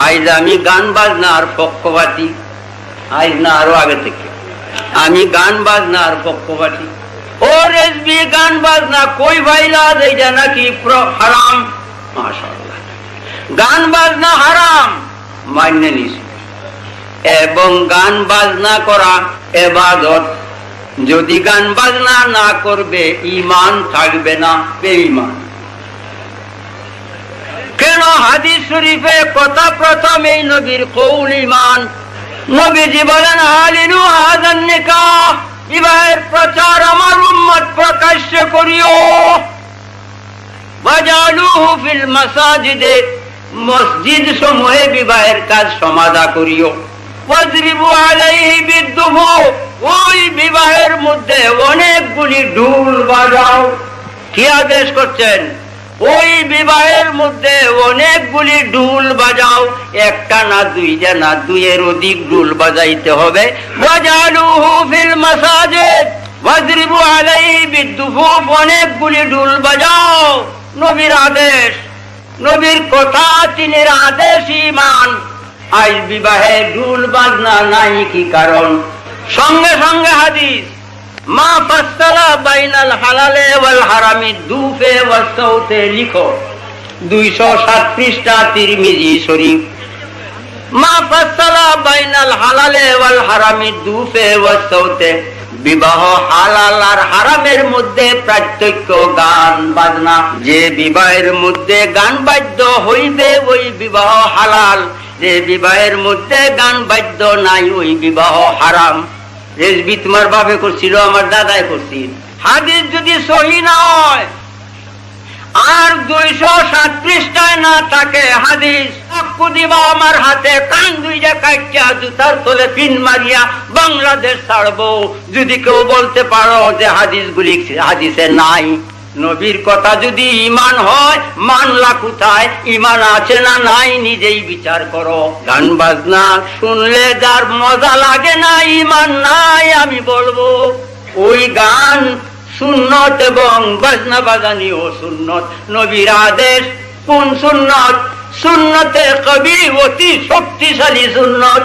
আইজ আমি গান বাজনার পক্ষপাতি। আইজ না আরও আগে থেকে। আমি গান বাজনার পক্ষপাতি। ও রেসবি গান বাজনা কই ভাইলা? এইটা নাকি হারাম। গান বাজনা হারাম। মান্য নিছি এবং গান বাজনা করা এবাদত। যদি গান বাজনা না করবে ইমান থাকবে না। বেঈমান। হাদিস শরীফে কথা প্রথম এই নবীর কৌল ইমান নবীজি বলেন আলিনু বিবাহের প্রচার আমার উম্মত প্রকাশ্য করিও। মাসাজিদে। মসজিদ সমূহে বিবাহের কাজ সমাধা করিও। ওয়াজরিবু আলাইহি ওই বিবাহের মধ্যে অনেকগুলি ঢুল বাজাও। কি আদেশ করছেন? ওই বিবাহের মধ্যে একটা না দুইটা, না দুইয়ের অধিক ঢুল বাজাইতে হবে। অনেকগুলি ঢুল বাজাও। নবীর আদেশ, নবীর কথা, তিনের আদেশ ইমান আজ বিবাহে ঢুল বাজনা নাই কি কারণ? সঙ্গে সঙ্গে হাদিস, মা ফাসসালা বাইনাল হালালে ওয়াল হারামি দুফে ওয়াস সৌতে লিখো। দুইশো সাত পৃষ্ঠা তিরমিজি শরীফ। বিবাহ হালাল আর হারামের মধ্যে গান বাজনা। যে বিবাহের মধ্যে গান বাদ্য হইবে, ওই বিবাহ হালাল। যে বিবাহের মধ্যে গান বাদ্য নাই, ওই বিবাহ হারাম। রেজবি তোমার বাপে করছিল, আমার দাদাই করছিল। হাদিস যদি সহি না হয়, আর দুইশো সাত না থাকে হাদিস। চাক্কু দিবা আমার হাতে, কান দুইটা কাটিয়া জুতার তলে পিন মারিয়া বাংলাদেশ ছাড়বো। যদি কেউ বলতে পারো যে হাদিস গুলি হাদিসে নাই, নবীর কথা যদি ইমান হয়, মানলা কোথায়, ইমান আছে না নাই, নিজেই বিচার করো। গান বাজনা শুনলে যার মজা লাগে না, ইমান নাই, আমি বলব, ওই গান সুন্নত এবং বাজনা বাজানি ও সুন্নত। নবীর আদেশ কোন সুন্নত? সুন্নতে কবি অতি শক্তিশালী সুন্নত।